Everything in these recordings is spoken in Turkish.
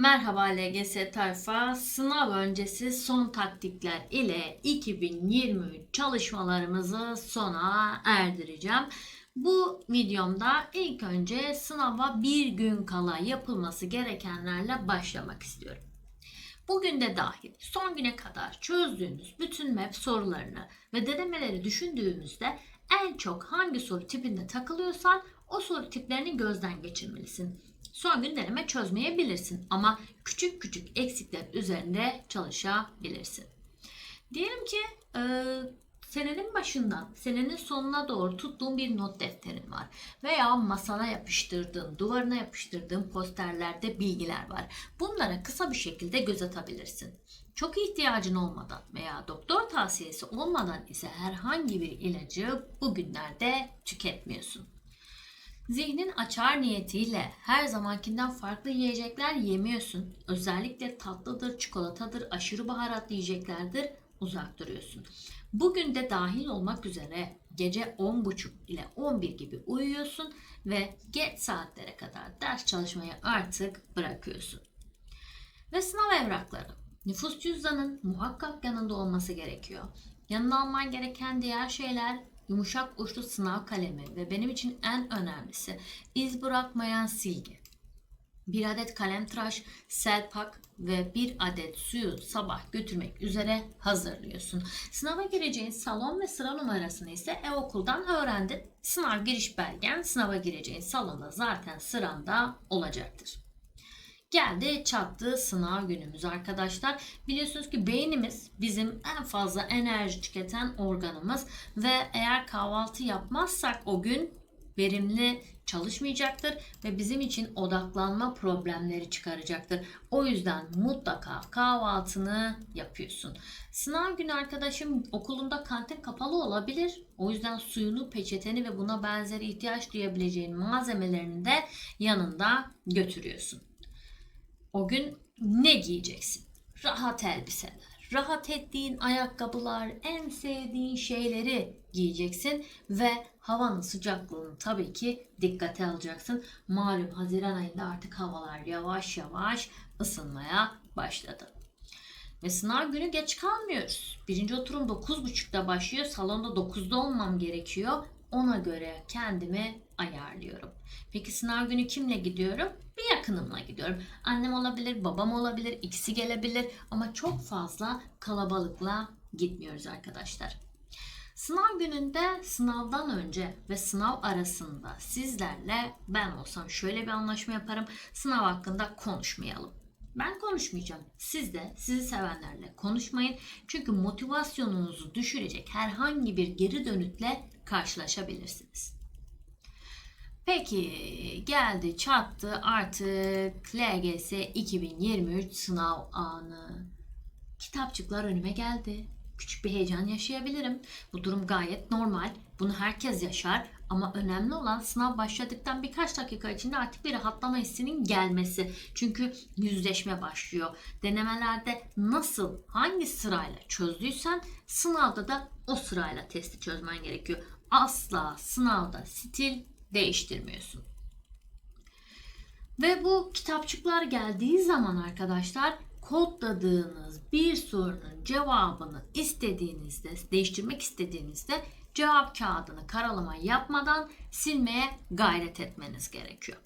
Merhaba LGS tayfa. Sınav öncesi son taktikler ile 2023 çalışmalarımızı sona erdireceğim. Bu videomda ilk önce sınava bir gün kala yapılması gerekenlerle başlamak istiyorum. Bugün de dahil son güne kadar çözdüğünüz bütün map sorularını ve denemeleri düşündüğümüzde en çok hangi soru tipinde takılıyorsan o soru tiplerini gözden geçirmelisin. Son gün deneme çözmeyebilirsin ama küçük küçük eksikler üzerinde çalışabilirsin. Diyelim ki e, senenin başından senenin sonuna doğru tuttuğun bir not defterin var veya masana yapıştırdığın, duvarına yapıştırdığın posterlerde bilgiler var. Bunlara kısa bir şekilde göz atabilirsin. Çok ihtiyacın olmadan veya doktor tavsiyesi olmadan ise herhangi bir ilacı bugünlerde tüketmiyorsun. Zihnin açar niyetiyle her zamankinden farklı yiyecekler yemiyorsun. Özellikle tatlıdır, çikolatadır, aşırı baharatlı yiyeceklerdir uzak duruyorsun. Bugün de dahil olmak üzere gece 10.30 ile 11 gibi uyuyorsun ve geç saatlere kadar ders çalışmayı artık bırakıyorsun. Ve sınav evrakları. Nüfus cüzdanın muhakkak yanında olması gerekiyor. Yanına alman gereken diğer şeyler yumuşak uçlu sınav kalemi ve benim için en önemlisi iz bırakmayan silgi. Bir adet kalem tıraş, selpak ve bir adet suyu sabah götürmek üzere hazırlıyorsun. Sınava gireceğin salon ve sıra numarasını ise e-okuldan öğrendin. Sınav giriş belgen sınava gireceğin salonda zaten sıranda olacaktır. Geldi çattı sınav günümüz arkadaşlar. Biliyorsunuz ki beynimiz bizim en fazla enerji tüketen organımız ve eğer kahvaltı yapmazsak o gün verimli çalışmayacaktır ve bizim için odaklanma problemleri çıkaracaktır. O yüzden mutlaka kahvaltını yapıyorsun. Sınav günü arkadaşım okulunda kantin kapalı olabilir. O yüzden suyunu, peçeteni ve buna benzeri ihtiyaç duyabileceğin malzemelerini de yanında götürüyorsun. O gün ne giyeceksin? Rahat elbiseler, rahat ettiğin ayakkabılar, en sevdiğin şeyleri giyeceksin ve havanın sıcaklığını tabii ki dikkate alacaksın. Malum Haziran ayında artık havalar yavaş yavaş ısınmaya başladı. Ve sınav günü geç kalmıyoruz. Birinci oturum 9.30'da başlıyor. Salonda 9'da olmam gerekiyor. Ona göre kendimi ayarlıyorum. Peki sınav günü kimle gidiyorum? Bir yakınımla gidiyorum. Annem olabilir, babam olabilir, ikisi gelebilir ama çok fazla kalabalıkla gitmiyoruz arkadaşlar. Sınav gününde sınavdan önce ve sınav arasında sizlerle ben olsam şöyle bir anlaşma yaparım. Sınav hakkında konuşmayalım. Ben konuşmayacağım. Siz de sizi sevenlerle konuşmayın. Çünkü motivasyonunuzu düşürecek herhangi bir geri dönütle karşılaşabilirsiniz. Peki geldi çattı artık LGS 2023 sınav anı. Kitapçıklar önüme geldi. Küçük bir heyecan yaşayabilirim. Bu durum gayet normal. Bunu herkes yaşar ama önemli olan sınav başladıktan birkaç dakika içinde artık bir rahatlama hissinin gelmesi. Çünkü yüzleşme başlıyor. Denemelerde nasıl, hangi sırayla çözdüysen sınavda da o sırayla testi çözmen gerekiyor. Asla sınavda stil değiştirmiyorsun. Ve bu kitapçıklar geldiği zaman arkadaşlar kodladığınız bir sorunun cevabını istediğinizde, değiştirmek istediğinizde cevap kağıdını karalama yapmadan silmeye gayret etmeniz gerekiyor.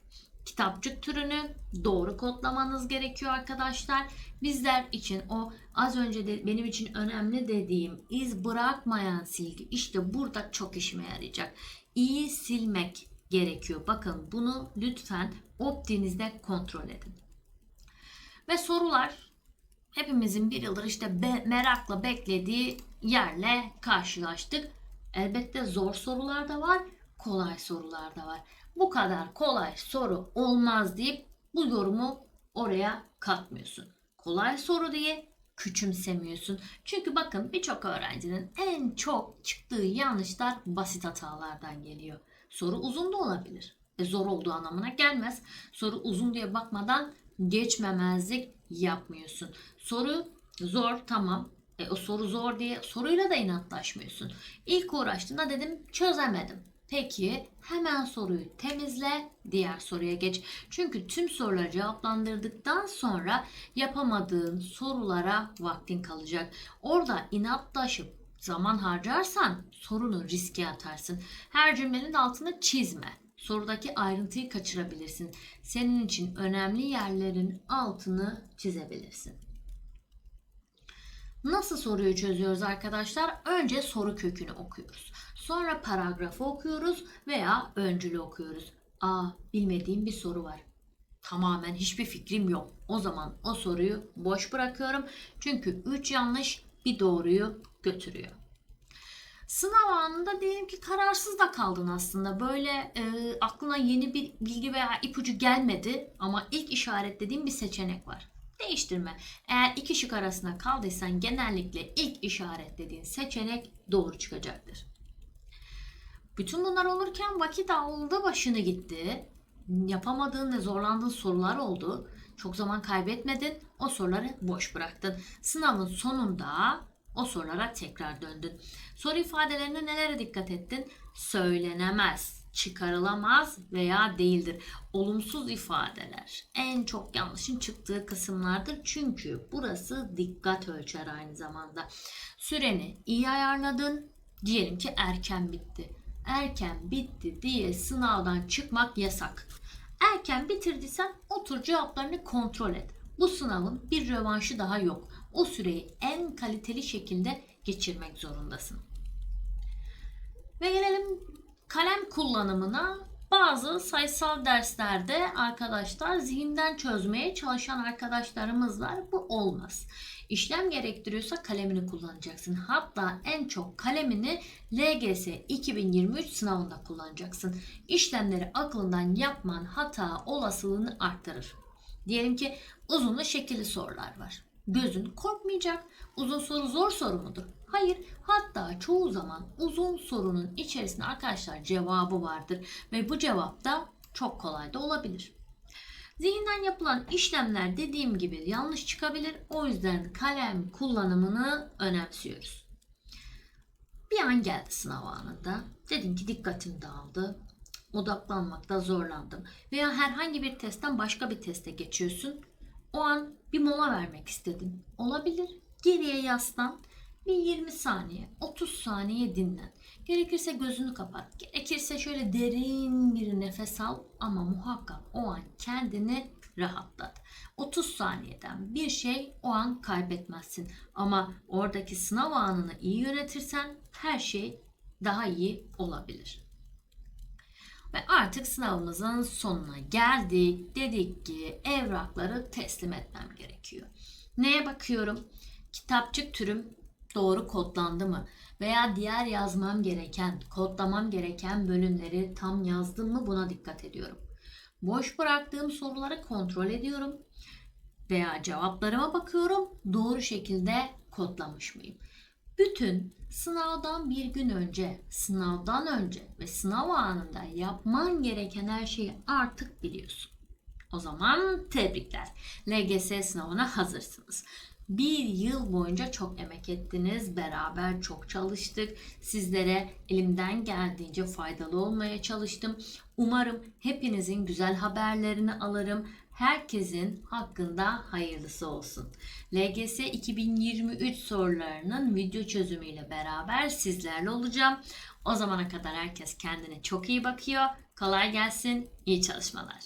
Kitapçık türünü doğru kodlamanız gerekiyor arkadaşlar. Bizler için o az önce de benim için önemli dediğim iz bırakmayan silgi işte burada çok işime yarayacak. İyi silmek gerekiyor. Bakın bunu lütfen optinizde kontrol edin. Ve sorular hepimizin bir yıldır işte be, merakla beklediği yerle karşılaştık. Elbette zor sorular da var, kolay sorular da var. Bu kadar kolay soru olmaz deyip bu yorumu oraya katmıyorsun. Kolay soru diye küçümsemiyorsun. Çünkü bakın birçok öğrencinin en çok çıktığı yanlışlar basit hatalardan geliyor. Soru uzun da olabilir. E zor olduğu anlamına gelmez. Soru uzun diye bakmadan geçmemezlik yapmıyorsun. Soru zor tamam. E, o soru zor diye soruyla da inatlaşmıyorsun. İlk uğraştığında dedim çözemedim. Peki hemen soruyu temizle, diğer soruya geç. Çünkü tüm soruları cevaplandırdıktan sonra yapamadığın sorulara vaktin kalacak. Orada inatlaşıp zaman harcarsan sorunu riske atarsın. Her cümlenin altını çizme. Sorudaki ayrıntıyı kaçırabilirsin. Senin için önemli yerlerin altını çizebilirsin. Nasıl soruyu çözüyoruz arkadaşlar? Önce soru kökünü okuyoruz. Sonra paragrafı okuyoruz veya öncülü okuyoruz. Aa bilmediğim bir soru var. Tamamen hiçbir fikrim yok. O zaman o soruyu boş bırakıyorum. Çünkü 3 yanlış bir doğruyu götürüyor. Sınav anında diyelim ki kararsız da kaldın aslında. Böyle e, aklına yeni bir bilgi veya ipucu gelmedi ama ilk işaretlediğin bir seçenek var. Değiştirme. Eğer iki şık arasında kaldıysan genellikle ilk işaretlediğin seçenek doğru çıkacaktır. Bütün bunlar olurken vakit aldı başını gitti. Yapamadığın ve zorlandığın sorular oldu. Çok zaman kaybetmedin. O soruları boş bıraktın. Sınavın sonunda o sorulara tekrar döndün. Soru ifadelerine nelere dikkat ettin? Söylenemez, çıkarılamaz veya değildir. Olumsuz ifadeler en çok yanlışın çıktığı kısımlardır. Çünkü burası dikkat ölçer aynı zamanda. Süreni iyi ayarladın. Diyelim ki erken bitti. Erken bitti diye sınavdan çıkmak yasak. Erken bitirdiysen otur cevaplarını kontrol et. Bu sınavın bir rövanşı daha yok. O süreyi en kaliteli şekilde geçirmek zorundasın. Ve gelelim kalem kullanımına. Bazı sayısal derslerde arkadaşlar zihinden çözmeye çalışan arkadaşlarımız var. Bu olmaz. İşlem gerektiriyorsa kalemini kullanacaksın. Hatta en çok kalemini LGS 2023 sınavında kullanacaksın. İşlemleri aklından yapman hata olasılığını arttırır. Diyelim ki uzunlu şekilli sorular var. Gözün korkmayacak. Uzun soru zor soru mudur? Hayır. Hatta çoğu zaman uzun sorunun içerisinde arkadaşlar cevabı vardır ve bu cevap da çok kolay da olabilir. Zihinden yapılan işlemler dediğim gibi yanlış çıkabilir. O yüzden kalem kullanımını önemsiyoruz. Bir an geldi sınav anında. Dedim ki dikkatim dağıldı. Odaklanmakta zorlandım. Veya herhangi bir testten başka bir teste geçiyorsun. O an bir mola vermek istedin. Olabilir. Geriye yaslan. Bir 20 saniye, 30 saniye dinlen. Gerekirse gözünü kapat. Gerekirse şöyle derin bir nefes al ama muhakkak o an kendini rahatlat. 30 saniyeden bir şey o an kaybetmezsin. Ama oradaki sınav anını iyi yönetirsen her şey daha iyi olabilir. Ve artık sınavımızın sonuna geldik. Dedik ki evrakları teslim etmem gerekiyor. Neye bakıyorum? Kitapçık türüm doğru kodlandı mı? Veya diğer yazmam gereken, kodlamam gereken bölümleri tam yazdım mı buna dikkat ediyorum. Boş bıraktığım soruları kontrol ediyorum. Veya cevaplarıma bakıyorum. Doğru şekilde kodlamış mıyım? Bütün sınavdan bir gün önce, sınavdan önce ve sınav anında yapman gereken her şeyi artık biliyorsun. O zaman tebrikler. LGS sınavına hazırsınız. Bir yıl boyunca çok emek ettiniz. Beraber çok çalıştık. Sizlere elimden geldiğince faydalı olmaya çalıştım. Umarım hepinizin güzel haberlerini alırım. Herkesin hakkında hayırlısı olsun. LGS 2023 sorularının video çözümüyle beraber sizlerle olacağım. O zamana kadar herkes kendine çok iyi bakıyor. Kolay gelsin, iyi çalışmalar.